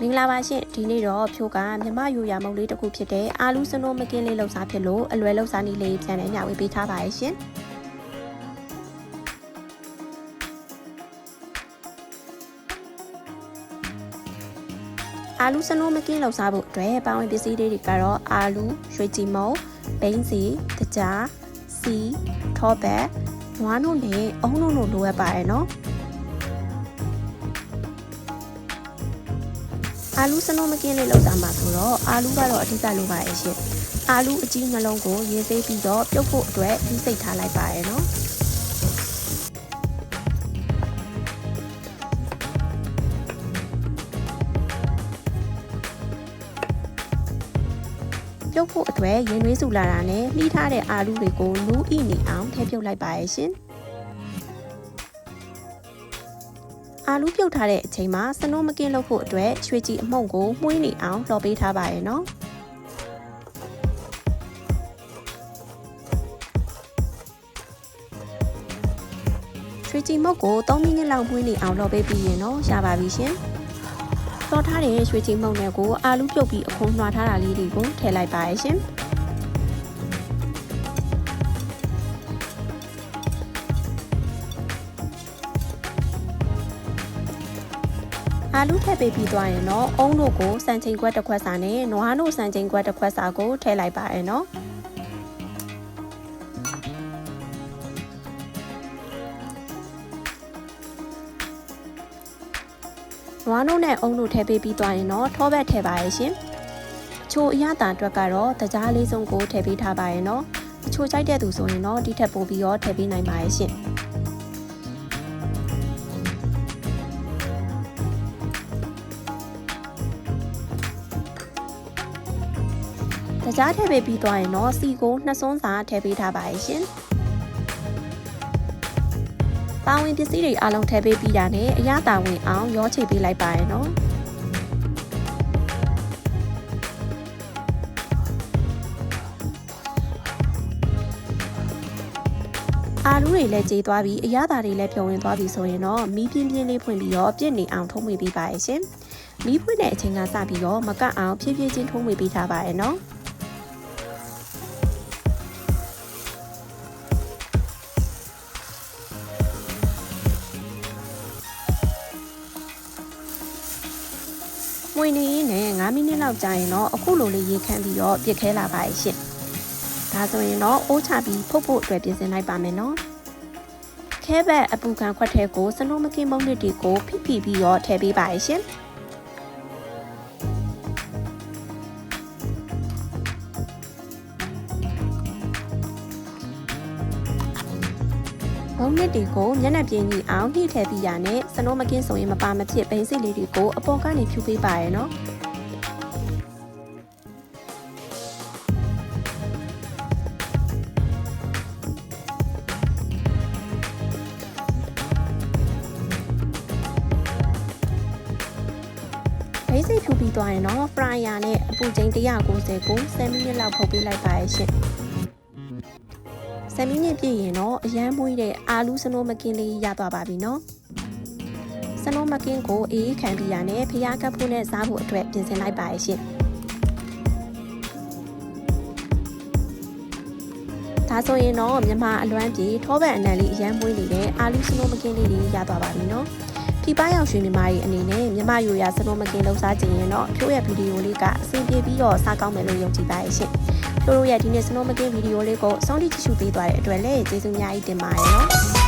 မင်္ဂလာပါရှင်ဒီနေ့တော့ဖြိုးကမြမယူရမုံလေးတစ်ခုဖြစ်တဲ့အာလူစနိုးမကင်းလေးလှုပ်စားဖြစ်လို့အလွယ်လှုပ်စားနည်းလေးပြန်လည်မျှဝေပေးထားပါရဲ့ရှင်အာလူစနိုးမကင်းလှုပ်စားဖို့အတွက်ပါဝင်ပစ္စည်းတွေကတော့အာလူရွှေကြည်မုံဘိန်းစီတကြားစီထောဘက်နွားနို့နဲ့အုံနို့တို့လိုအပ်ပါတယ်နော် အာလူစလုံးမကင်းလေးလောက်စားမှာဆိုတော့အာလူကတော့အဓိကလိုပါရဲ့ရှင်အာလူအကြီးနှလုံးကိုရေးသေးပြီးတော့ပြုတ်ဖို့အတွက်ပြီးစိတ်ထားလိုက်ပါရဲ့နော်ပြုတ်ဖို့အတွက်ရင်နှွေးစုလာတာနဲ့နှီးထားတဲ့အာလူတွေကိုနူးဣနေအောင်ထည့်ပြုတ်လိုက်ပါရဲ့ရှင် အာလူပြုတ်ထားတဲ့အချိန်မှာစနိုးမကင်းလုပ်ဖို့အတွက်ရွှေကြည်အမှုန့်ကိုမှုန်းနေအောင်လှော်ပေးထားပါရဲ့နော်ရွှေကြည်မုတ်ကို3မိနစ်လောက်မှုန်းနေအောင်လှော်ပေးပြီးရင်တော့ရပါပြီရှင်လှော်ထားတဲ့ရွှေကြည်မုတ်နဲ့ကိုအာလူပြုတ်ပြီးအခုံးလွှာထားတာလေးတွေကိုထည့်လိုက်ပါရဲ့ရှင် အာလူထည့်ပေးပြီးသွားရင်တော့အုံးတို့ကိုစံချိန်ခွက်တစ်ခွက်စာနဲ့နွားတို့စံချိန်ခွက်တစ်ခွက်စာကိုထည့်လိုက်ပါရဲ့နော်နွားနို့နဲ့အုံတို့ထည့်ပေးပြီးသွားရင်တော့ထောဘက်ထည့်ပါရဲ့ရှင်။အချိုအရသာအတွက်ကတော့တကြားလေးစုံကိုထည့်ပေးထားပါရဲ့နော်။အချိုကြိုက်တဲ့သူဆိုရင်တော့ဒီထက်ပိုပြီးတော့ထည့်ပေးနိုင်ပါရဲ့ရှင်။ တကြားထည့်ပေးပြီးသွားရင်တော့စီကိုနှစ်စွန်းစာထည့်ပေးထားပါရဲ့ရှင်။ပါဝင်ပစ္စည်းတွေအလုံးထည့်ပေးပြီးတာနဲ့အရသာဝင်အောင်ရောချိတ်ပေးလိုက်ပါရဲ့နော်အာလူတွေလည်းကြေးသွားပြီးအရသာတွေလည်းဖြုံဝင်သွားပြီဆိုရင်တော့မီးပြင်းပြင်းလေးဖွင့်ပြီးတော့ပြည့်နေအောင်ထုံးဝေပေးပါရဲ့ရှင်မီးဖွင့်တဲ့အချိန်ကစပြီးတော့မကတ်အောင်ဖြည်းဖြည်းချင်းထုံးဝေပေးထားပါရဲ့နော် မွေနေရင်းနဲ့9မိနစ်လောက်ကြာရင်တော့အခုလိုလေးရေခမ်းပြီးတော့ပြစ်ခဲလာပါရဲ့ရှင့်။ဒါဆိုရင်တော့အိုးချပြီးဖုတ်ဖို့အတွက်ပြင်ဆင်လိုက်ပါမယ်နော်။ခဲဘက်အပူခံခွက်ထဲကိုစနိုးမကင်းမုံနစ်တွေကိုဖိဖိပြီးတော့ထည့်ပေးပါရဲ့ရှင့်။ မုံနစ်တွေကိုမျက်နှာပြင်ကြီးအောင်နှိထည့်ပြီးရနဲ့စနိုးမကင်းဆိုရင်မပါမဖြစ်ဘိန်းစစ်လေးတွေကိုအပေါ်ကနေဖြူပေးပါရဲ့နော်။ဘိတ်စိတ်ဖြူပြီးသွားရင်တော့ fryer နဲ့အပူချိန်190ကို10မိနစ်လောက်ဖုတ်ပေးလိုက်ပါရဲ့ရှင် 10မိနစ်ပြည့်ရင်တော့အရန်မွေးတဲ့အာလူးစနိုးမကင်းလေးရသွားပါပြီနော်စနိုးမကင်းကိုအေးခံပြီးရနဲ့ဖျားကပ်ဖို့နဲ့စားဖို့အတွက်ပြင်ဆင်လိုက်ပါရဲ့ရှင်ဒါဆိုရင်တော့မြန်မာအလွမ်းပြေထောပတ်အနံလေးအရန်မွေးနေတဲ့အာလူးစနိုးမကင်းလေးတွေရသွားပါပြီနော်ဒီပရောက်ရွှေမြန်မာကြီးအနေနဲ့မြမယူရစနိုးမကင်းလုံးစားခြင်းရင်တော့ဖြိုးရဲ့ဗီဒီယိုလေးကအဆင်ပြေပြီးတော့စားကောင်းမယ်လို့ယုံကြည်ပါရဲ့ရှင်ဖြိုး တို့ရဲ့ဒီနေ့စနိုးမကင်းဗီဒီယိုလေးကိုစောင့်ကြည့်ကြည့်ရှုပေးသွားတဲ့အတွက်လည်းကျေးဇူးအများကြီးတင်ပါတယ်နော်